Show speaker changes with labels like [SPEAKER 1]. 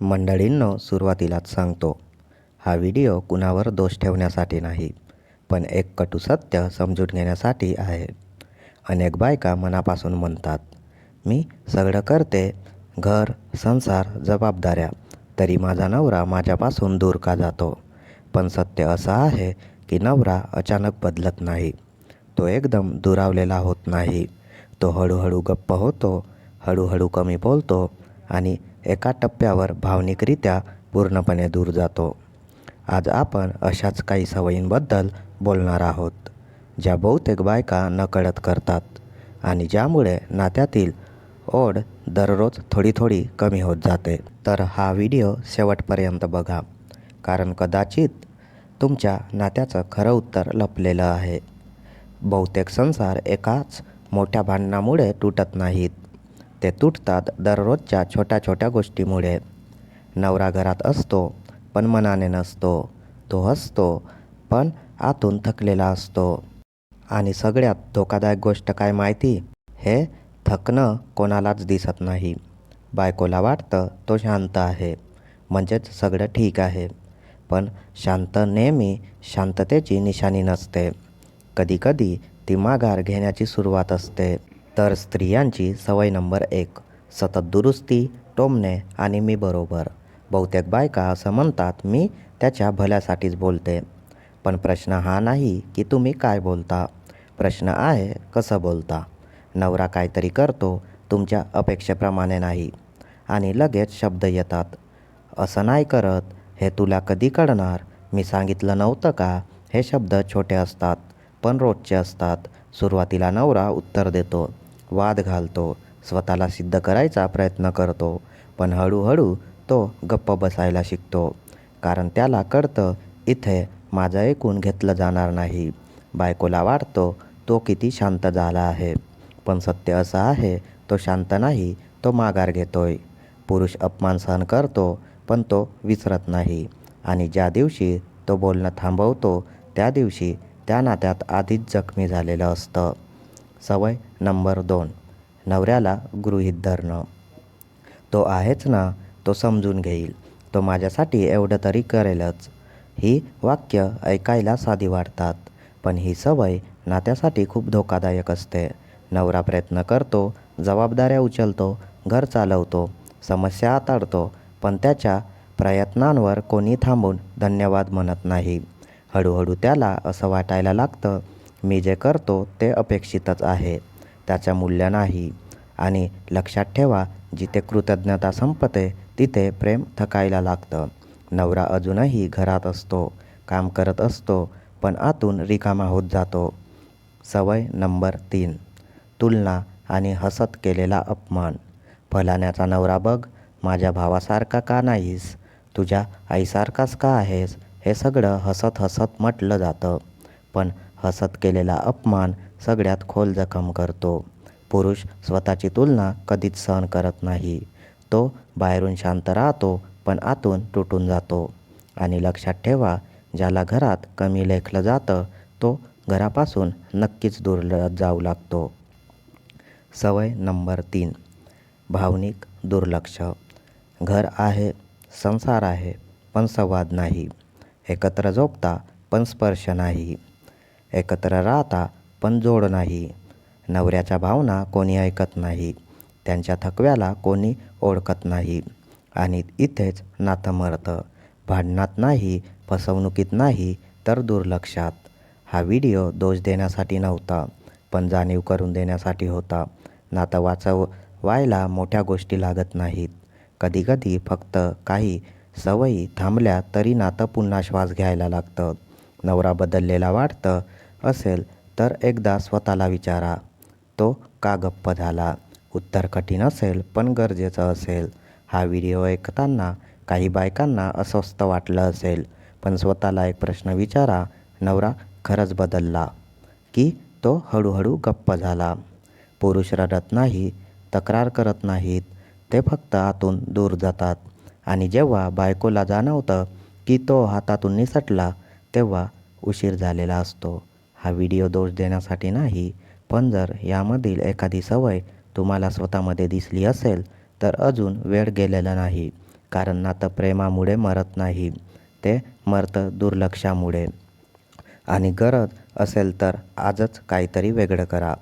[SPEAKER 1] मंडळींनो सुरुवातीलाच सांगतो हा व्हिडिओ कुणावर दोष ठेवण्यासाठी नाही पण एक कटू सत्य समजून घेण्यासाठी आहे. अनेक बायका मनापासून म्हणतात मी सगळं करते घर संसार जबाबदाऱ्या तरी माझा नवरा माझ्यापासून दूर का जातो? पण सत्य असं आहे की नवरा अचानक बदलत नाही. तो एकदम दुरावलेला होत नाही. तो हळूहळू गप्प होतो हळूहळू कमी बोलतो आणि एका टप्प्यावर भावनिकरित्या पूर्णपणे दूर जातो. आज आपण अशाच काही सवयींबद्दल बोलणार आहोत ज्या बहुतेक बायका नकळत करतात आणि ज्यामुळे नात्यातील ओढ दररोज थोडी थोडी कमी होत जाते. तर हा व्हिडिओ शेवटपर्यंत बघा कारण कदाचित तुमच्या नात्याचं खरं उत्तर लपलेलं आहे. बहुतेक संसार एकाच मोठ्या भांडणामुळे तुटत नाहीत. ते तुटतात दररोजच्या छोट्या छोट्या गोष्टीमुळे. नवरा घरात असतो पण मनाने नसतो. तो हसतो पण आतून थकलेला असतो. आणि सगळ्यात धोकादायक गोष्ट काय माहिती? हे थकणं कोणालाच दिसत नाही. बायकोला वाटतं तो शांत आहे म्हणजेच सगळं ठीक आहे. पण शांत नेहमी शांततेची निशाणी नसते. कधीकधी ती माघार घेण्याची सुरुवात असते. तर स्त्रियांची सवय नंबर एक. सतत दुरुस्ती टोमणे आणि मी बरोबर. बहुतेक बायका असं म्हणतात मी त्याच्या भल्यासाठीच बोलते. पण प्रश्न हा नाही की तुम्ही काय बोलता. प्रश्न आहे कसं बोलता? नवरा काहीतरी करतो तुमच्या अपेक्षेप्रमाणे नाही. आणि लगेच शब्द येतात. असं नाही करत. हे तुला कधी कळणार? मी सांगितलं नव्हतं का? हे शब्द छोटे असतात पण रोजचे असतात. सुरुवातीला नवरा उत्तर देतो. वाद घालतो स्वतःला सिद्ध करायचा प्रयत्न करतो पण हळूहळू तो गप्प बसायला शिकतो. कारण त्याला कळतं इथे माझं ऐकून घेतलं जाणार नाही. बायकोला वाटतो तो किती शांत झाला आहे. पण सत्य असं आहे तो शांत नाही तो माघार घेतोय. पुरुष अपमान सहन करतो पण तो विसरत नाही. आणि ज्या दिवशी तो बोलणं थांबवतो त्या दिवशी त्या नात्यात आधीच जखमी झालेलं असतं. सवय नंबर दोन. नवऱ्याला गृहीत धरणं. तो आहेच ना तो समजून घेईल. तो माझ्यासाठी एवढं तरी करेलच. ही वाक्य ऐकायला साधी वाटतात पण ही सवय नात्यासाठी खूप धोकादायक असते. नवरा प्रयत्न करतो जबाबदाऱ्या उचलतो घर चालवतो समस्या हाताळतो पण त्याच्या प्रयत्नांवर कोणी थांबून धन्यवाद म्हणत नाही. हळूहळू त्याला असं वाटायला लागतं मी जे करतो ते अपेक्षितच आहे. त्याचं मूल्य नाही. आणि लक्षात ठेवा जिथे कृतज्ञता संपते तिथे प्रेम थकायला लागतं. नवरा अजूनही घरात असतो काम करत असतो पण आतून रिकामा होत जातो. सवय नंबर तीन. तुलना आणि हसत केलेला अपमान. फलाण्याचा नवरा बघ माझ्या भावासारखा का नाहीस? तुझ्या आईसारखाच का आहेस? हे सगळं हसत हसत म्हटलं जातं. पण हसत केलेला अपमान सगळ्यात खोल जखम करतो. पुरुष स्वतःची तुलना कधीच सहन करत नाही. तो बाहेरून शांत राहतो पण आतून तुटून जातो. आणि लक्षात ठेवा ज्याला घरात कमी लेखलं जातं तो घरापासून नक्कीच दूर जाऊ लागतो. सवय नंबर तीन. भावनिक दुर्लक्ष. घर आहे संसार आहे पण संवाद नाही. एकत्र झोपता पण स्पर्श नाही. एकत्र राहता पण जोड नाही. नवऱ्याच्या भावना कोणी ऐकत नाही. त्यांच्या थकव्याला कोणी ओळखत नाही. आणि इथेच नातं मरतं. भांडणात नाही फसवणुकीत नाही तर दुर्लक्षात. हा व्हिडिओ दोष देण्यासाठी नव्हता पण जाणीव करून देण्यासाठी होता. नातं वाचव व्हायला मोठ्या गोष्टी लागत नाहीत. कधीकधी फक्त काही सवयी थांबल्या तरी नातं पुन्हा श्वास घ्यायला लागतं. नवरा बदललेला वाटतं असेल तर एकदा स्वतःला विचारा. तो का गप्प झाला? उत्तर कठीण असेल पण गरजेचं असेल. हा व्हिडिओ ऐकताना काही बायकांना अस्वस्थ वाटलं असेल पण स्वतःला एक प्रश्न विचारा. नवरा खरंच बदलला की तो हळूहळू गप्प झाला. पुरुष रडत नाही तक्रार करत नाहीत. ते फक्त आतून दूर जातात. आणि जेव्हा बायकोला जाणवतं की तो हातातून निसटला तेव्हा उशीर झालेला असतो. हा व्हिडिओ दोष देण्यासाठी नाही पण जर यामधील एखादी सवय तुम्हाला स्वतःमध्ये दिसली असेल तर अजून वेळ गेलेला नाही कारण नातं प्रेमामुळे मरत नाही. ते मरतं दुर्लक्षामुळे. आणि गरज असेल तर आजच काहीतरी वेगळं करा.